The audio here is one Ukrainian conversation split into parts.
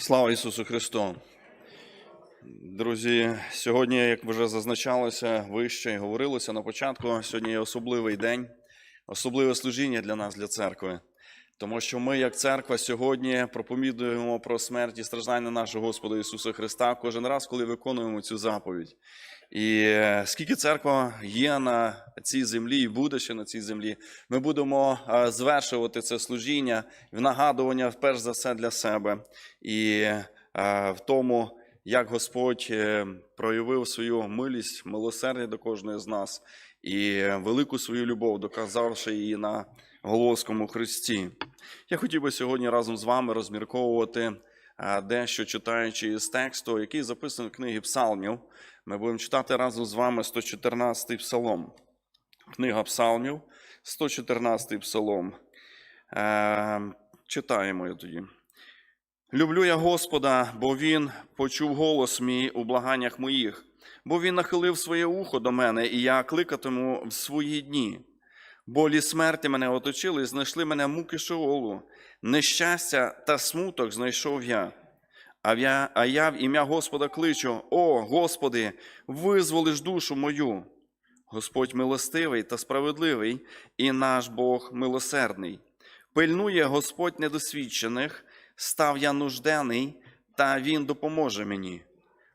Слава Ісусу Христу! Друзі, сьогодні, як вже зазначалося вище і говорилося на початку, сьогодні є особливий день, особливе служіння для нас, для церкви. Тому що ми, як церква, сьогодні проповідуємо про смерть і страждання нашого Господа Ісуса Христа кожен раз, коли виконуємо цю заповідь. І е, скільки церква є на цій землі і буде ще на цій землі, ми будемо е, звершувати це служіння в нагадування, перш за все, для себе. І е, в тому, як Господь проявив свою милість, милосердя до кожної з нас і велику свою любов, доказавши її на Головському Христі. Я хотів би сьогодні разом з вами розмірковувати дещо читаючи із тексту, який записаний в книгі Псалмів. Ми будемо читати разом з вами 114-й псалом. Книга Псалмів, 114-й псалом. Е, читаємо я тоді. Люблю я Господа, бо Він почув голос мій у благаннях моїх, бо Він нахилив своє ухо до мене, і я кликатиму в свої дні. Болі смерті мене оточили, знайшли мене муки Шеолу. Нещастя та смуток знайшов я. А я, а я в ім'я Господа кличу: О, Господи, визволиш душу мою. Господь милостивий та справедливий, і наш Бог милосердний. Пильнує Господь недосвідчених, став я нуждений, та Він допоможе мені.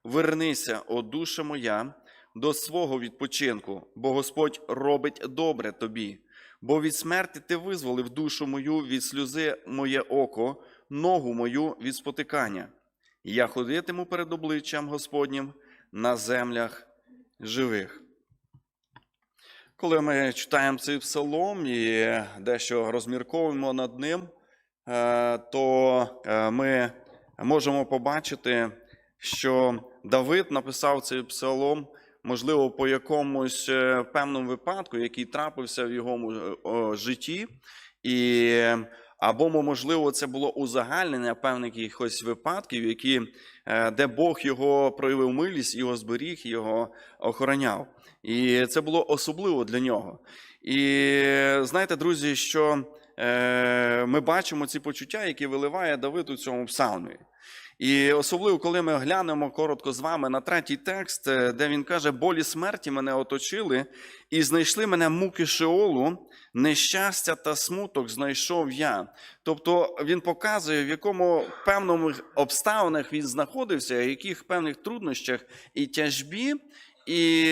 Вернися, о душа моя, до свого відпочинку, бо Господь робить добре тобі. Бо від смерті ти визволив душу мою від сльози моє око, ногу мою від спотикання. Я ходитиму перед обличчям Господнім на землях живих. Коли ми читаємо цей псалом і дещо розмірковуємо над ним, е, то е, ми можемо побачити, що Давид написав цей псалом, можливо, по якомусь е, певному випадку, який трапився в його е, житті, і або, можливо, це було узагальнення певних якихось випадків, які, е, де Бог його проявив милість, його зберіг, його охороняв. І це було особливо для нього. І знаєте, друзі, що ми бачимо ці почуття, які виливає Давид у цьому псалмі. І особливо, коли ми глянемо коротко з вами на третій текст, е, де він каже: болі смерті мене оточили, і знайшли мене муки Шеолу, нещастя та смуток знайшов я. Тобто він показує, в якому певному обставинах він знаходився, в яких певних труднощах і тяжбі. І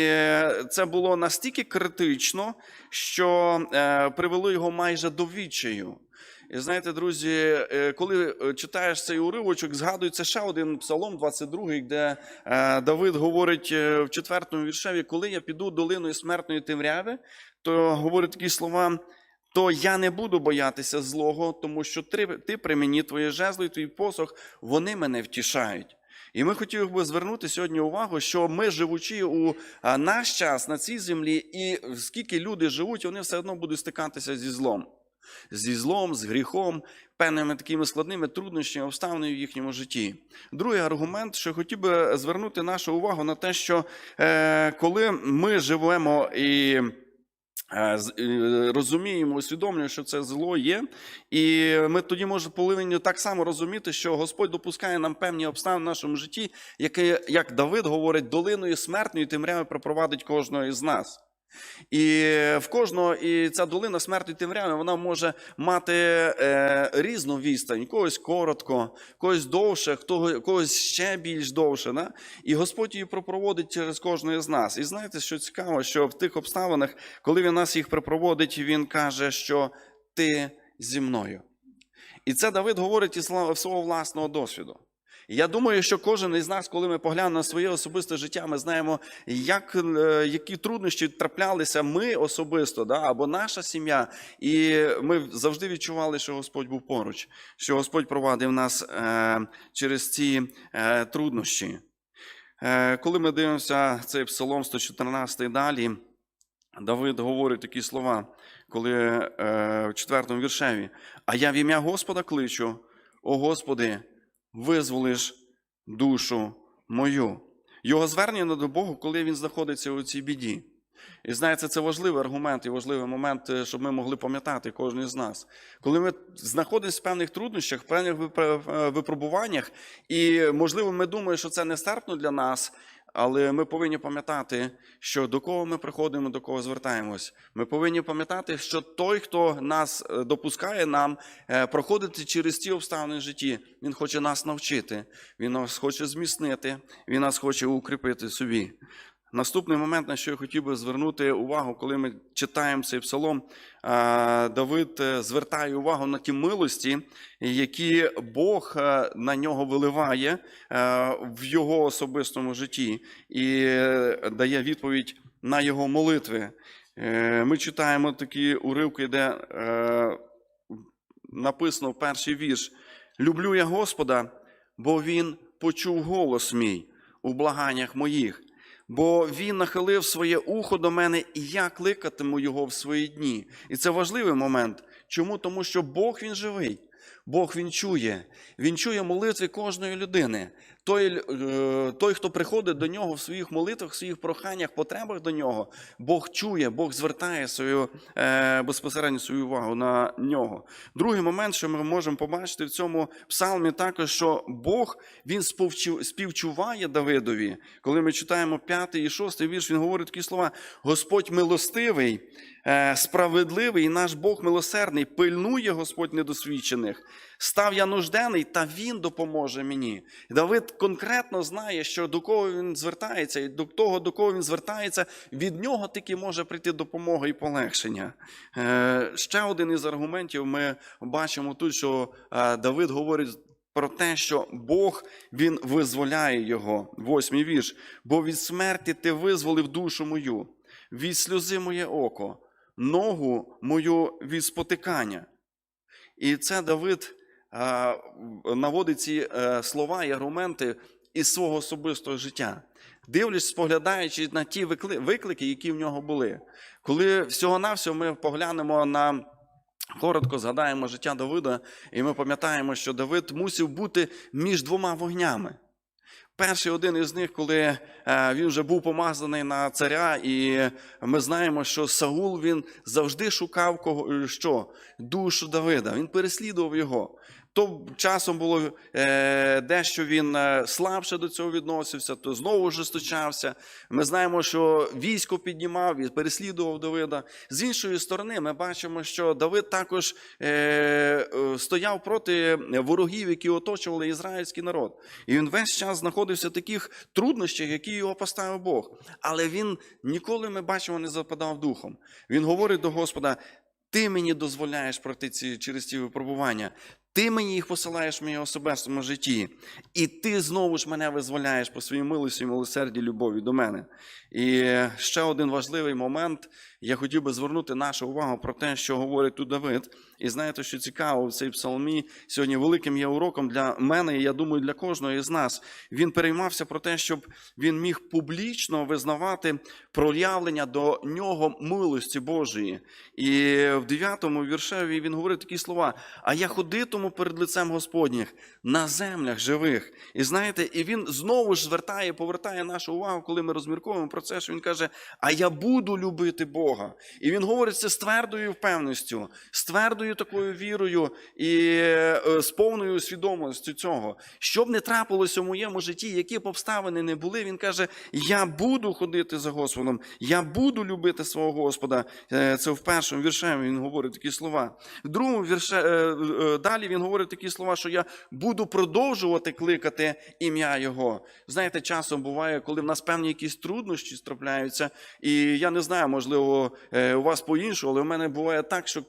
це було настільки критично, що е, привело його майже до відчаю. І знаєте, друзі, е, коли читаєш цей уривочок, згадується ще один псалом, 22, де е, Давид говорить е, в четвертому віршеві, коли я піду долиною смертної темряви, то говорить такі слова. То я не буду боятися злого, тому що ти, ти при мені, твоє жезло і твій посох, вони мене втішають. І ми хотіли би звернути сьогодні увагу, що ми, живучи у наш час на цій землі, і скільки люди живуть, вони все одно будуть стикатися зі злом. Зі злом, з гріхом, певними такими складними труднощами, обставинами в їхньому житті. Другий аргумент, що хотів би звернути нашу увагу на те, що е, коли ми живемо і е, розуміємо, усвідомлюємо, що це зло є, і ми тоді можемо повинні так само розуміти, що Господь допускає нам певні обставини в нашому житті, які, як Давид говорить, долиною смертною темряви припровадить кожного із нас. І в кожного, і ця долина смерті темряви, вона може мати е, різну відстань, когось коротко, когось довше, хто, когось ще більш довше. Да? І Господь її пропроводить через кожного з нас. І знаєте, що цікаво, що в тих обставинах, коли він нас їх припроводить, він каже, що ти зі мною. І це Давид говорить із свого власного досвіду. Я думаю, що кожен із нас, коли ми поглянемо на своє особисте життя, ми знаємо, як, які труднощі траплялися ми особисто, да, або наша сім'я. І ми завжди відчували, що Господь був поруч, що Господь провадив нас е, через ці е, труднощі. Е, коли ми дивимося цей псалом 114 далі, Давид говорить такі слова, коли е, в четвертому віршеві, а я в ім'я Господа кличу, о Господи визволиш душу мою. Його звернення до Бога, коли він знаходиться у цій біді. І знаєте, це важливий аргумент і важливий момент, е, щоб ми могли пам'ятати кожен з нас. Коли ми знаходимося в певних труднощах, в певних е, випробуваннях, і можливо, ми думаємо, що це нестерпно для нас. Але ми повинні пам'ятати, що до кого ми приходимо, до кого звертаємось. Ми повинні пам'ятати, що той, хто нас е, допускає нам е, проходити через ті обставини в житті, він хоче нас навчити, він нас хоче зміцнити, він нас хоче укріпити собі. Наступний момент, на що я хотів би звернути увагу, коли ми читаємо цей псалом, Давид е, звертає увагу на ті милості, які Бог е, на нього виливає е, в його особистому житті, і дає відповідь на його молитви. Ми читаємо такі уривки, де написано в перший вірш: Люблю я Господа, бо Він почув голос мій у благаннях моїх. Бо він нахилив своє ухо до мене, і я кликатиму його в свої дні. І це важливий момент. Чому? Тому що Бог він живий. Бог він чує. Він чує молитви кожної людини. Той, е, той, хто приходить до нього в своїх молитвах, в своїх проханнях, потребах до нього, Бог чує, Бог звертає свою е, безпосередньо свою увагу на нього. Другий момент, що ми можемо побачити в цьому псалмі, також що Бог він співчуває Давидові. Коли ми читаємо п'ятий і шостий вірш, він говорить такі слова: Господь милостивий, е, справедливий, і наш Бог милосердний, пильнує Господь недосвідчених. Став я нужденний, та він допоможе мені. Давид конкретно знає, що до кого він звертається, і до того, до кого він звертається, від нього тільки може прийти допомога і полегшення. Е, Ще один із аргументів ми бачимо тут, що е, Давид говорить. Про те, що Бог він визволяє його. Восьмий вірш. Бо від смерті ти визволив душу мою, від сльози моє око, ногу мою від спотикання. І це Давид наводить ці е, слова і аргументи із свого особистого життя. Дивлячись, споглядаючи на ті виклики, які в нього були. Коли всього-навсього ми поглянемо на коротко згадаємо життя Давида, і ми пам'ятаємо, що Давид мусив бути між двома вогнями. Перший один із них, коли е, він вже був помазаний на царя, і ми знаємо, що Саул він завжди шукав кого що? душу Давида. Він переслідував його. То часом було е, дещо він е, слабше до цього відносився, то знову жесточався. Ми знаємо, що військо піднімав і переслідував Давида. З іншої сторони, ми бачимо, що Давид також е, стояв проти ворогів, які оточували ізраїльський народ. І він весь час знаходився в таких труднощах, які його поставив Бог. Але він ніколи, ми бачимо, не западав духом. Він говорить до Господа: ти мені дозволяєш пройти ці, через ці випробування. Ти мені їх посилаєш в моєму особистому житті, і ти знову ж мене визволяєш по своїй милості милосерді любові до мене. І ще один важливий момент. Я хотів би звернути нашу увагу про те, що говорить тут Давид. І знаєте, що цікаво, в цій псалмі сьогодні великим є уроком для мене, і я думаю, для кожного із нас. Він переймався про те, щоб він міг публічно визнавати проявлення до нього милості Божої. І в 9-му віршеві він говорить такі слова: А я ходитиму перед лицем Господніх на землях живих. І знаєте, і він знову ж звертає, повертає нашу увагу, коли ми розмірковуємо про це, що він каже: А я буду любити Бога. І він говорить це з твердою впевненістю, з твердою такою вірою і е, з повною свідомістю цього. Що б не трапилося в моєму житті, які б обставини не були, він каже: Я буду ходити за Господом, я буду любити свого Господа. Е, Це в першому віршем він говорить такі слова. В другому вірше е, далі він говорить такі слова, що я буду продовжувати кликати ім'я Його. Знаєте, часом буває, коли в нас певні якісь труднощі трапляються, і я не знаю, можливо, е, у вас по-іншому, але в мене буває так, що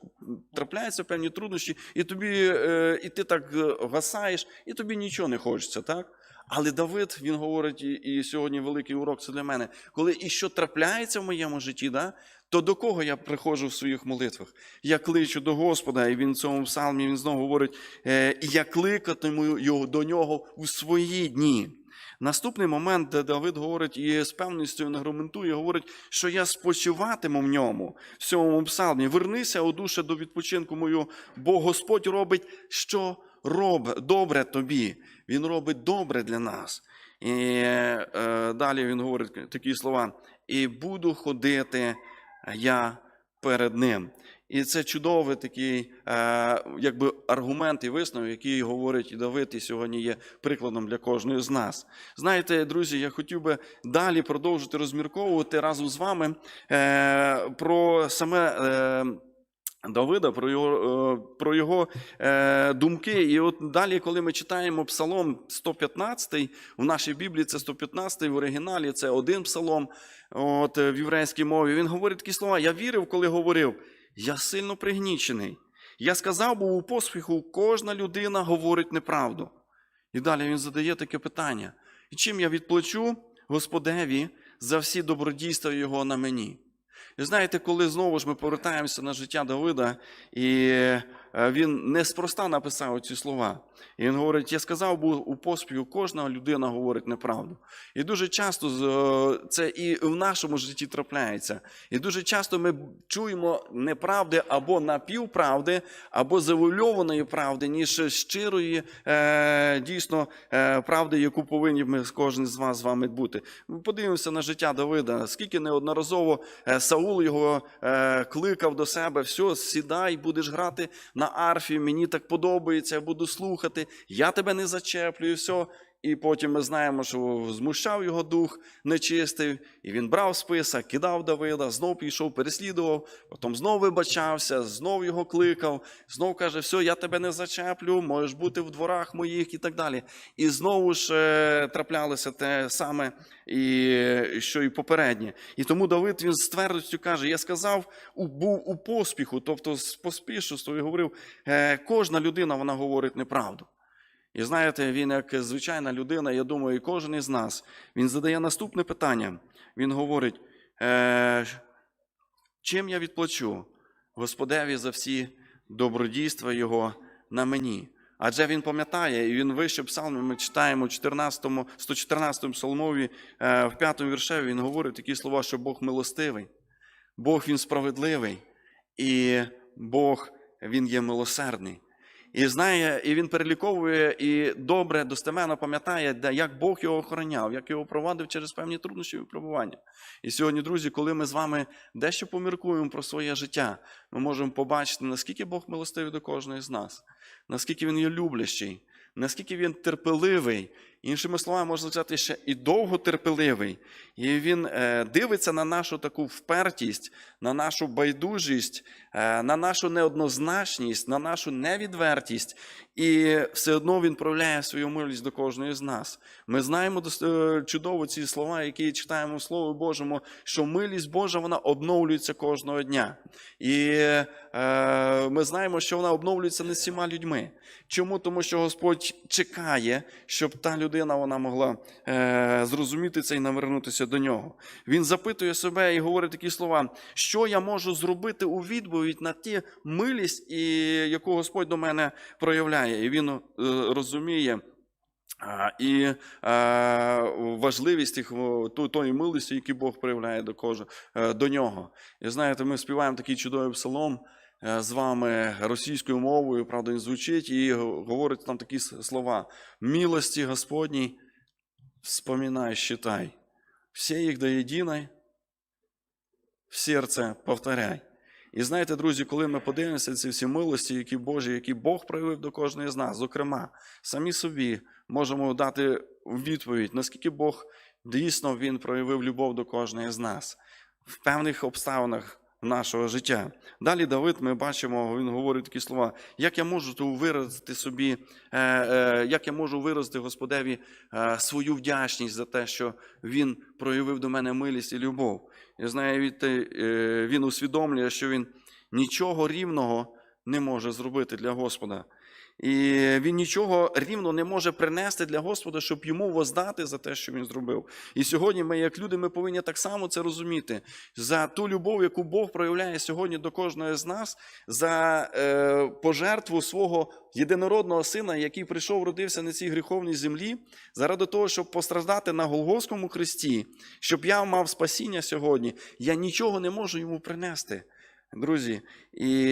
трапляються певні труднощі, і тобі, е, і ти так е, гасаєш, і тобі нічого не хочеться, так? Але Давид, він говорить, і, сьогодні великий урок це для мене. Коли і що трапляється в моєму житті, да, то до кого я приходжу в своїх молитвах? Я кличу до Господа, і він в цьому псалмі він знову говорить: е, я кликатиму його до нього у свої дні. Наступний момент, де Давид говорить і з певністю він аргументує, говорить, що я спочиватиму в ньому, в цьому псалмі. Вернися, о душе, до відпочинку мою, бо Господь робить, що робить добре тобі. Він робить добре для нас. І е, далі він говорить такі слова: і буду ходити я перед ним. І це чудовий такий е, якби аргумент і висновок, який говорить Давид, і сьогодні є прикладом для кожної з нас. Знаєте, друзі, я хотів би далі продовжити розмірковувати разом з вами е, про саме. Е, Давида про його, е, про його е, думки. І от далі, коли ми читаємо Псалом 115, в нашій Біблії це 115, в оригіналі це один псалом от, в єврейській мові. Він говорить такі слова: Я вірив, коли говорив, я сильно пригнічений. Я сказав, бо у поспіху кожна людина говорить неправду. І далі він задає таке питання: і чим я відплачу Господеві за всі добродійства Його на мені? Знаєте, коли знову ж ми повертаємося на життя Давида, і він неспроста написав ці слова. І він говорить: я сказав, бо у поспіху кожна людина говорить неправду. І дуже часто е, це і в нашому житті трапляється. І дуже часто ми чуємо неправди або напівправди, або завуальованої правди, ніж щирої е, дійсно е, правди, яку повинні ми кожен з вас з вами бути. Ми подивимося на життя Давида, скільки неодноразово е, Саул його е, кликав до себе, все, сідай, будеш грати на арфі, мені так подобається, я буду слухати, я тебе не зачеплю, і все. І потім ми знаємо, що змущав його дух нечистий, і він брав списа, кидав Давида, знов пішов, переслідував, потім знов вибачався, знов його кликав, знов каже, все, я тебе не зачеплю, можеш бути в дворах моїх і так далі. І знову ж е, траплялося те саме, що і попереднє. І тому Давид він з твердістю каже: Я сказав, був у поспіху, тобто з поспішності, і говорив, е, кожна людина вона говорить неправду. І знаєте, він, як звичайна людина, я думаю, і кожен із нас, він задає наступне питання. Він говорить: е, чим я відплачу Господеві за всі добродійства Його на мені? Адже він пам'ятає, і він вище псалми, ми читаємо в 14, 114 псалмові, е, в 5 віршеві, він говорить такі слова, що Бог милостивий, Бог він справедливий, і Бог він є милосердний. І знає, і він переліковує і добре, достеменно пам'ятає, де як Бог його охороняв, як його провадив через певні труднощі і випробування. І сьогодні, друзі, коли ми з вами дещо поміркуємо про своє життя, ми можемо побачити, наскільки Бог милостивий до кожної з нас, наскільки він є люблящий, наскільки він терпеливий. Іншими словами, можна сказати, ще і довготерпеливий. І він е, дивиться на нашу таку впертість, на нашу байдужість, е, на нашу неоднозначність, на нашу невідвертість, і все одно він проявляє свою милість до кожної з нас. Ми знаємо е, чудово ці слова, які читаємо в Слові Божому, що милість Божа вона обновлюється кожного дня. І ми знаємо, що вона обновлюється не всіма людьми. Чому? Тому що Господь чекає, щоб та людина вона могла е, зрозуміти це і навернутися до нього. Він запитує себе і говорить такі слова: що я можу зробити у відповідь на ті милість, і, яку Господь до мене проявляє. І він е, розуміє. І е, важливість о, тої милості, яку Бог проявляє до, кожного, е, до нього. І знаєте, ми співаємо такий чудовий псалом з вами російською мовою, правда, він звучить і говорить там такі слова: милості Господній, вспоминай, считай, всі їх до єдиної, в серце повторяй. І знаєте, друзі, коли ми подивимося ці всі милості, які Божі, які Бог проявив до кожної з нас, зокрема, самі собі можемо дати відповідь, наскільки Бог дійсно Він проявив любов до кожної з нас. В певних обставинах нашого життя. Далі Давид, ми бачимо, він говорить такі слова: як я можу виразити собі, е, е, як я можу виразити Господеві е, свою вдячність за те, що Він проявив до мене милість і любов. Я знаю, е, він усвідомлює, що він нічого рівного не може зробити для Господа. І він нічого рівно не може принести для Господа, щоб йому воздати за те, що він зробив. І сьогодні ми, як люди, ми повинні так само це розуміти. За ту любов, яку Бог проявляє сьогодні до кожної з нас, за е, пожертву свого єдинородного сина, який прийшов, родився на цій гріховній землі, заради того, щоб постраждати на Голгофському хресті, щоб я мав спасіння сьогодні, я нічого не можу йому принести. Друзі, і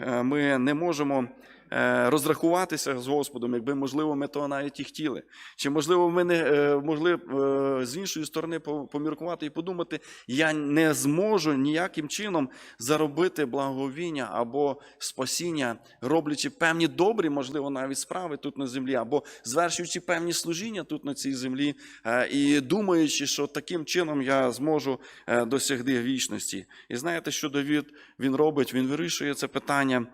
е, ми не можемо розрахуватися з Господом, якби, можливо, ми того навіть і хотіли. Чи, можливо, ми не е, могли е, з іншої сторони поміркувати і подумати, я не зможу ніяким чином заробити благовіння або спасіння, роблячи певні добрі, можливо, навіть справи тут на землі, або звершуючи певні служіння тут на цій землі, е, і думаючи, що таким чином я зможу е, досягти вічності. І знаєте, що Давід він робить? Він вирішує це питання.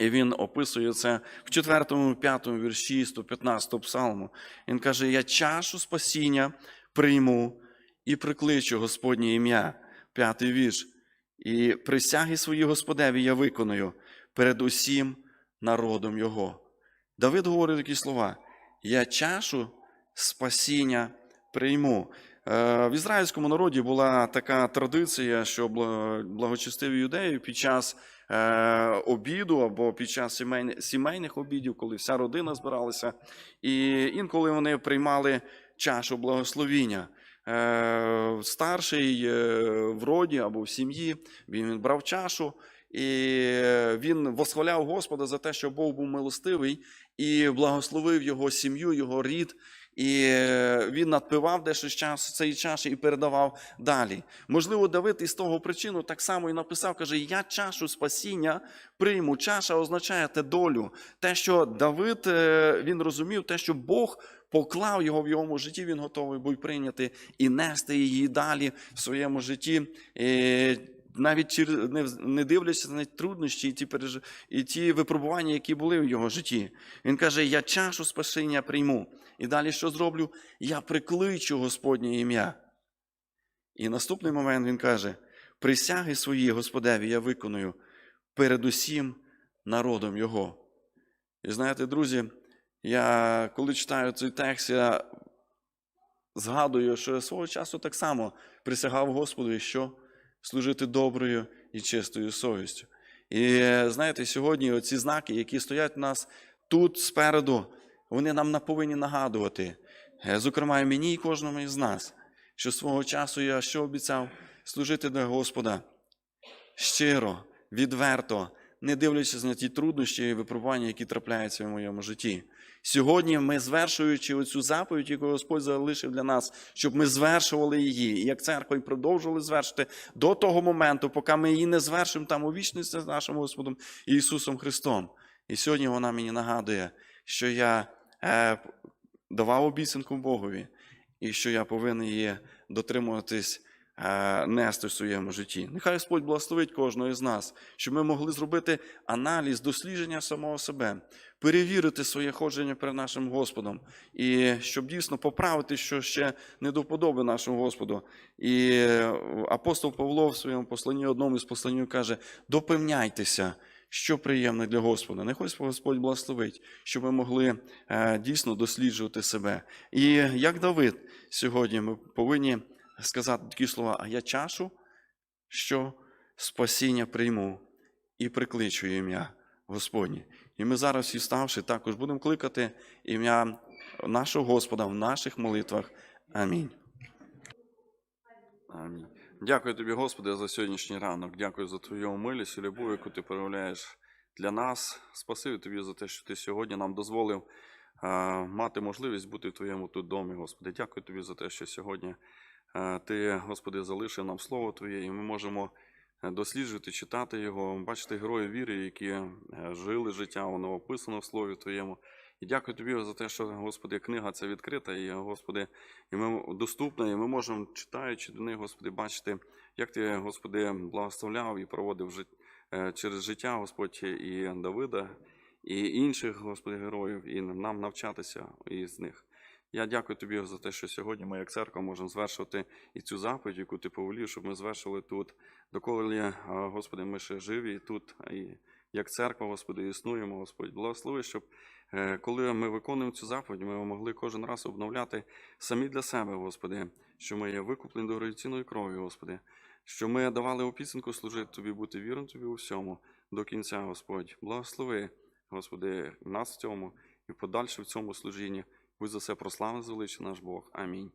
І він описує це в 4 5 вірші 115 псалму. Він каже: Я чашу спасіння прийму і прикличу Господнє ім'я. П'ятий вірш. І присяги свої Господеві я виконую перед усім народом Його. Давид говорить такі слова: Я чашу спасіння прийму. Е, В ізраїльському народі була така традиція, що благочестиві юдеї під час обіду або під час сімейних обідів, коли вся родина збиралася, і інколи вони приймали чашу благословіння. Е, Старший е, в роді або в сім'ї він брав чашу, і він восхваляв Господа за те, що Бог був милостивий і благословив його сім'ю, його рід. І е, він надпивав дещо час цієї чаші і передавав далі. Можливо, Давид із того причину так само і написав: каже: Я чашу спасіння прийму. Чаша означає те долю. Те, що Давид е, він розумів, те, що Бог поклав його в його житті, він готовий був прийняти і нести її далі в своєму житті. Навіть не дивлячись на труднощі і ті, переж... і ті випробування, які були в його житті. Він каже: Я чашу спасіння прийму. І далі що зроблю? Я прикличу Господнє ім'я. І наступний момент він каже: присяги свої Господеві я виконую перед усім народом Його. І знаєте, друзі, я коли читаю цей текст, я згадую, що я свого часу так само присягав Господу, що служити доброю і чистою совістю. І знаєте, сьогодні оці знаки, які стоять у нас тут спереду, вони нам повинні нагадувати, е, зокрема, і мені і кожному із нас, що свого часу я що обіцяв служити для Господа щиро, відверто, не дивлячись на ті труднощі і випробування, які трапляються в моєму житті. Сьогодні ми, звершуючи оцю заповідь, яку Господь залишив для нас, щоб ми звершували її, і як церква і продовжували звершити до того моменту, поки ми її не звершимо там у вічності з нашим Господом Ісусом Христом. І сьогодні вона мені нагадує, що я давав обіцянку Богові, і що я повинен її дотримуватись, е, нести в своєму житті. Нехай Господь благословить кожного із нас, щоб ми могли зробити аналіз, дослідження самого себе, перевірити своє ходження перед нашим Господом, і щоб дійсно поправити, що ще не до вподоби нашому Господу. І е, апостол Павло в своєму посланні, одному із посланню каже: допевняйтеся. Що приємне для Господа. Нехай Господь благословить, щоб ми могли е, дійсно досліджувати себе. І як Давид, сьогодні ми повинні сказати такі слова: а я чашу, що спасіння прийму і прикличу ім'я Господнє. І ми зараз, всі ставши, також будемо кликати ім'я нашого Господа в наших молитвах. Амінь. Амінь. Дякую тобі, Господи, за сьогоднішній ранок. Дякую за твою милість і любов, яку ти проявляєш для нас. Спасибі тобі за те, що ти сьогодні нам дозволив мати можливість бути в твоєму тут домі, Господи. Дякую тобі за те, що сьогодні ти, Господи, залишив нам слово Твоє, і ми можемо е, досліджувати, читати його, бачити героїв віри, які е, жили життя, воно описано в Слові Твоєму. І дякую тобі за те, що, Господи, книга ця відкрита, і, Господи, і ми доступна, і ми можемо, читаючи до них, Господи, бачити, як Ти, Господи, благословляв і проводив жит... е, через життя, Господь, і Давида, і інших, Господи, героїв, і нам навчатися із них. Я дякую тобі за те, що сьогодні ми, як церква, можемо звершувати і цю заповідь, яку ти повелів, щоб ми звершили тут. Доколи, е, Господи, ми ще живі тут, і як церква, Господи, існуємо, Господь. Благослови, щоб коли ми виконуємо цю заповідь, ми могли кожен раз обновляти самі для себе, Господи, що ми є викуплені дорогоцінною кров'ю, Господи, що ми давали обіцянку служити Тобі, бути вірним Тобі у всьому до кінця, Господь. Благослови, Господи, нас в цьому і подальше в цьому служінні. Будь за це прославлений, звеличий наш Бог. Амінь.